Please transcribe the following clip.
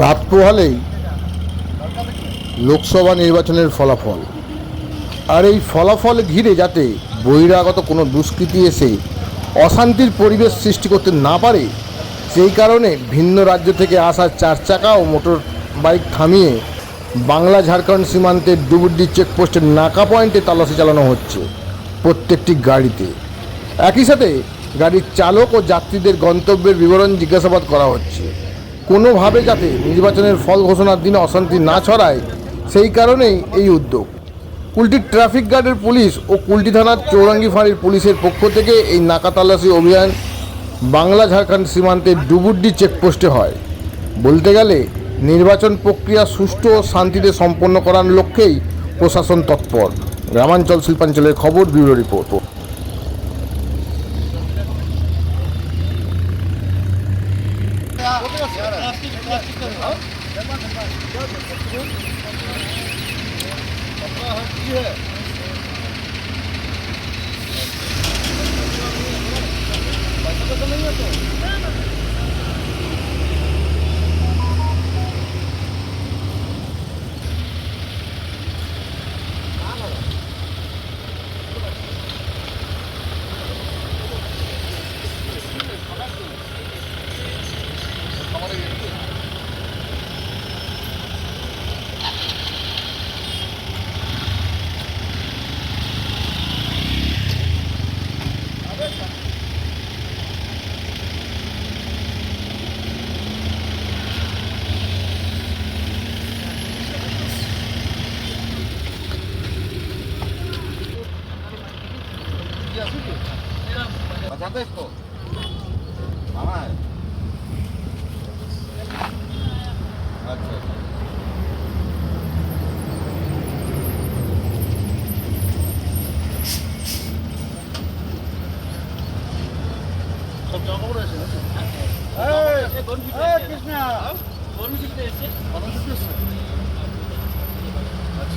রাত পোহালেই লোকসভা নির্বাচনের ফলাফল। আর এই ফলাফল ঘিরে যাতে বহিরাগত কোনো দুষ্কৃতী এসে অশান্তির পরিবেশ সৃষ্টি করতে না পারে, সেই কারণে ভিন্ন রাজ্য থেকে আসা চার চাকা ও মোটর বাইক থামিয়ে বাংলা ঝাড়খণ্ড সীমান্তের ডুবুড্ডি চেকপোস্টের নাকা পয়েন্টে তল্লাশি চালানো হচ্ছে প্রত্যেকটি গাড়িতে। একই সাথে গাড়ির চালক ও যাত্রীদের গন্তব্যের বিবরণ জিজ্ঞাসাবাদ করা হচ্ছে। কোনোভাবে যাতে নির্বাচনের ফল ঘোষণার দিনে অশান্তি না ছড়ায়, সেই কারণেই এই উদ্যোগ। কুলটি ট্রাফিক গার্ডের পুলিশ ও কুলটি থানার চৌরাঙ্গি ফাঁড়ির পুলিশের পক্ষ থেকে এই নাকা অভিযান বাংলা ঝাড়খণ্ড সীমান্তের ডুবুড্ডি চেকপোস্টে হয়। বলতে গেলে, নির্বাচন প্রক্রিয়া সুষ্ঠু ও শান্তিতে সম্পন্ন করার লক্ষ্যেই প্রশাসন তৎপর। গ্রামাঞ্চল শিল্পাঞ্চলের খবর, bureau report. Ya, plastik plastik var. Tamam, tamam. Allah'ım iyi. Bastante esto. Mamá. Gracias. Kishna. Var mı Türkçe? Var mı Türkçe? Aç.